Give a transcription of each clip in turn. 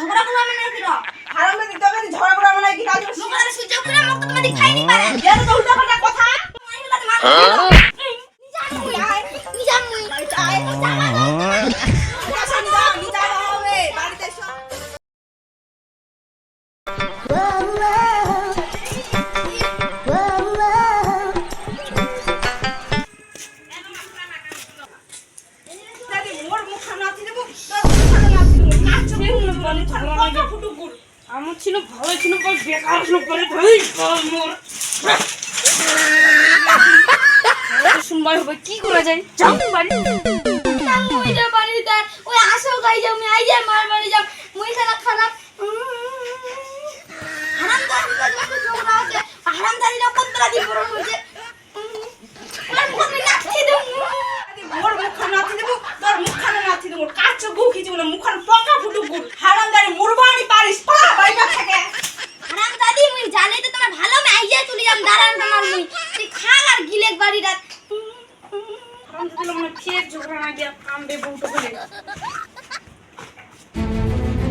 ঝগড়া করবা মানে কি র হারাম দি তোকে ঝগড়া করা মানে কি কাজ আর সহ্য করে মুখ তো তোমাদের খাই নি পারে এর তো উল্টা পাল্টা কথা মার মুখ দেবো তোর মুখ আমার ছিল ভালো ছিল বেকার ছিল ধুই মোর শুনবাই হবে কি করা যায়? যাও বাড়ি। দা ওই আসো গাই যাও আমি আই যাই মার বাড়ি যাও। মুই সারা খারাপ হারাম আছে। দাদি না পত্রা দি বড় হইছে আর মুখ নাচি দেব। দাদি মোর মুখ নাতি দেবো তোর মুখ নাতি দেবো। কাজ চোখ খিচি বলে মুখ পকা ফুটুকুর হারাম মুরবানি পারিস পালা বাইকা থেকে। হারামদাদি মুই জানি তো তোমার ভালো যাই চলে যাম দাঁড়ান তোমার মুই। তুই খা আর গিলেক বাড়ি রাত কারণ মনে ফের ঝগড়া না গিয়া কামবে বউটো বলে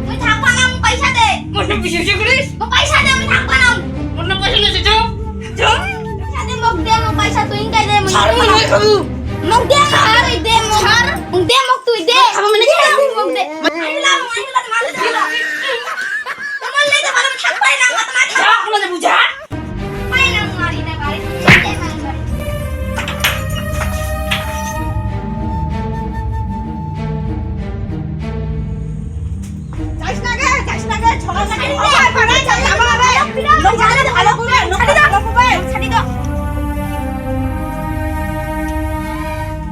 মুই থাকবা না মুই পয়সা দে। করিস? মুই পয়সা দে আমি থাকবা না। মনে পয়সা লেছে যাও যাও পয়সা দে মুক দে মুই পয়সা তুই কাই দে মুই ছাড় মনে খাব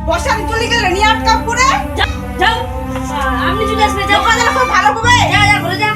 বসার চলে গেলে নিয়ে আটকা করে যাও। আপনি চলে আসবে যাও। ভালো করে? যা যা ঘরে যা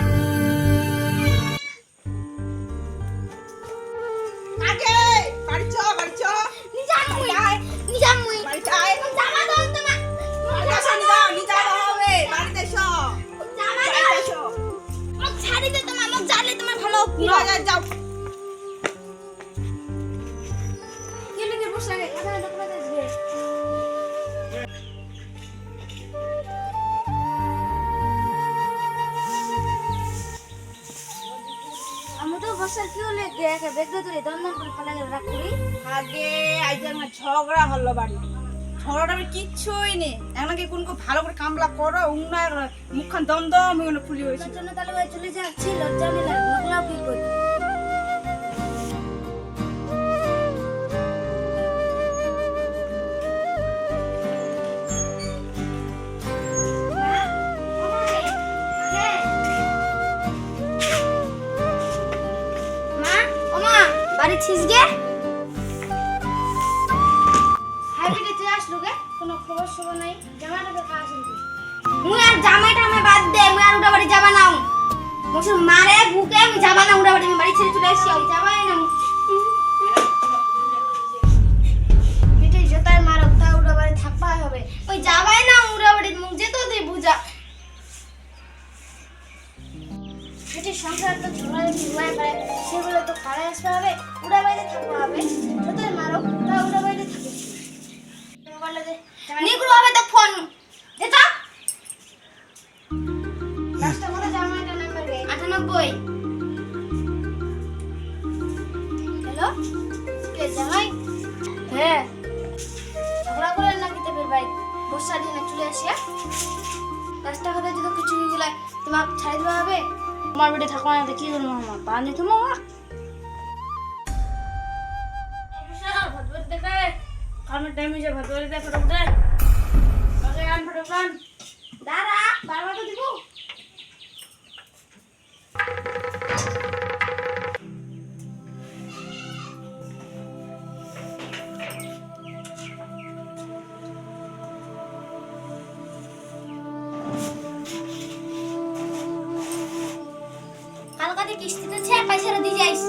আমি তো বসার কি হলে? দেখে বেগদে ধরে দন্দন করে ফেলা গেল রাখ করি আগে আজ আমার ঝগড়া হলো বাড়ি। ঝগড়াটা আমি কিচ্ছুই নেই। এখন কি কোন ভালো করে কামলা করো উনার মুখখান দমদম দম ফুলি হয়েছে। জন্য তাহলে চলে যাচ্ছি লজ্জা কি করি তুই আসলু গে কোনো খবর সবর নাই। আসেন মুই আর জামাই আমি বাদ দে মুই আর উড়া বাড়ি যাবা না। মুসুর মারে বুকে আমি যাবা না উড়া বাড়ি আমি বাড়ি ছেড়ে চলে আসি আমি যাবাই না সংসার তো উড়াই পারে সেগুলো তো পাড়ায় আসতে হবে উড়া থাকতে হবে। যতই মারো তা উড়া থাকবে। মোবাইলে হবে তো ফোন। এটা লাস্টে কত জামাইটা নাম্বার হ্যালো? কে জামাই হ্যাঁ। ঝগড়া করেন না কিতে বের ভাই? বর্ষা দিনে চলে আসিয়া? রাস্তা কথা যদি কিছু হয়ে গেলে তোমার ছাড়ি দেওয়া হবে? আমার বেটে থাকো না কি করব? আমার পানি তো মামা কামের টাইমে ভাত বাড়ি দেয় ফটো উঠে আন ফটো আন দাঁড়া তো দিব। কালকাতে কিস্তিতে ছে পয়সাটা দিয়ে যাইস।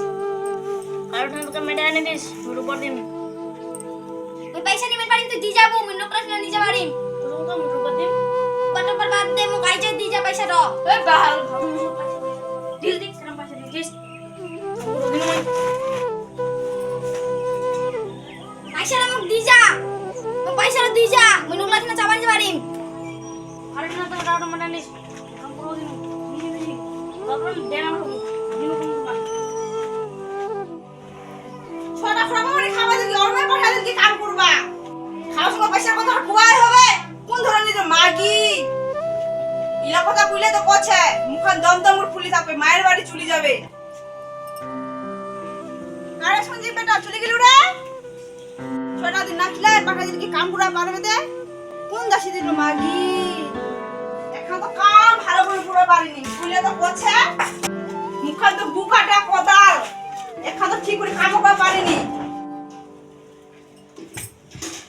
আর ওখানে মেডা এনে দিস ওর উপর দিন ওই পয়সা নিবেন পারিম তুই দিয়ে যাব মিন্ন প্রশ্ন নিয়ে যাবারিম তোর তো মোর উপর দিন কত পর বাদ দে মুখ আইজা দিয়ে যা পয়সাটা এ বাহাল দিল দিস সেরকম পাশে দিস। ওর দিন মই পয়সাটা মুখ দিয়ে যা। মুখ পয়সাটা দিয়ে যা। মিন্ন ক্লাস না চাবান যাবারিম আর না তো ওটা মানে নিস কাম করো দিন আমার দিন কোন ছটা খরা মানে খাওয়া দিলি অন্য পাঠা দিলি কাম করবা? খাওয়া সময় পয়সা কথা খুয়াই হবে? কোন ধরনের মাগি? ইলা কথা কইলে তো কছে মুখান দম দম ফুলি থাকবে, মায়ের বাড়ি চলে যাবে। আরে সঞ্জীব বেটা, চলে গেলু রে ছটা দিন না খিলাই পাঠা দিলি কি কাম করা পারবে দে কোন দাসি দিল মাগি? এখন তো কাম ভালো করে পুরো পারিনি ফুলে তো কছে? মুখান তো বুকাটা কোদাল। এখন ঠিক করে কামও করা পারিনি।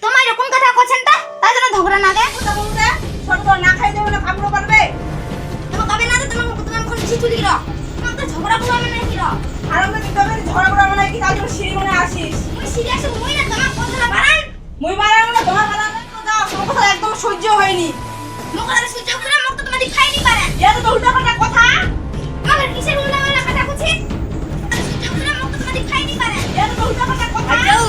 তোমার এরকম কথা করছেন তা? তাই জন্য ঝগড়া না দেয় কথা বলতে না খাই দেবে না কামড়ো পারবে কবে না তোমার তোমার কোন কিছু গিরো তোমার তো ঝগড়া করো মানে গিরো আর আমরা দিতে হবে ঝড়া করা মানে কি? তার জন্য সিঁড়ি মনে আসিস। মুই সিরিয়াস মুই না তোমার কথা বাড়ান মই মারা মানে তোমার মানে তো দাও তোমার কথা একদম সহ্য হয়নি। মুখ আর সহ্য করে মুখ তো তোমার খাই নি পারে। এটা তো উল্টা পাল্টা কথা। আমার কিসের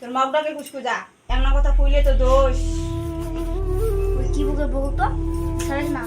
তোর মগটাকে কুচকু যা। এমন কথা কইলে দোষ। কি বুকে বলতো? ছাড়িস না